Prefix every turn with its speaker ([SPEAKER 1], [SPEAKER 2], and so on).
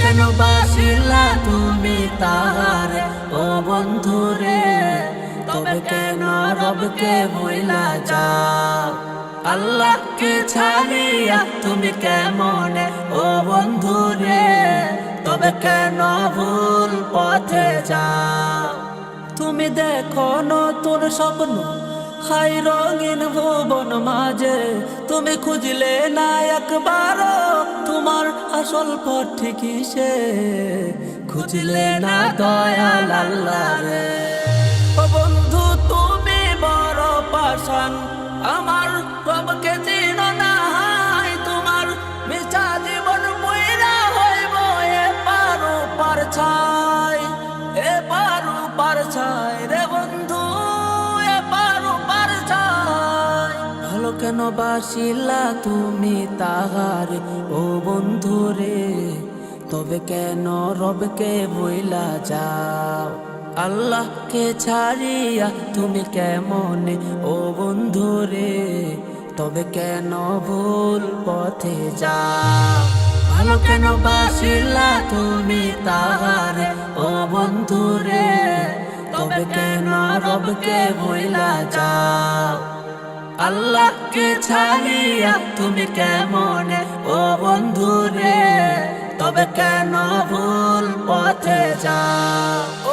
[SPEAKER 1] কেন বাসিলা তুমি তাহারে? ও বন্ধুরে, তবে কেন রবকে ভুইলা যাও? আল্লাহকে ছাড়িয়া তুমি কেমন? ও বন্ধুরে, তবে কেন ভুল পথে যাও? তুমি দেখো নতুন স্বপ্ন হাই রঙিন ভুবন মাঝে, তুমি খুঁজলে না একবার তোমার আসল পথ ঠিকই সে। খুঁজলে না দয়াল আল্লাহ রে। বন্ধু, তুমি বড় পাশান আমার রবকে চিনো না তোমার মিছা জীবন বইরা হইব এ পারো পার কেন বাসিলা তুমি তাহার? ও বন্ধু রে, তবে কেন রবকে বইলা যাও? আল্লাহকে ছাড়িয়া তুমি কেমন? ও বন্ধু রে, তবে কেন ভুল পথে যাও? ভালো কেন বাসিলা তুমি তাহার? ও বন্ধু রে, তবে কেন রবকে বইলা যাও? আল্লাহকে ছাড়িয়া তুমি কেমন? ও বন্ধু রে তবে কেন ভুল পথে যাও?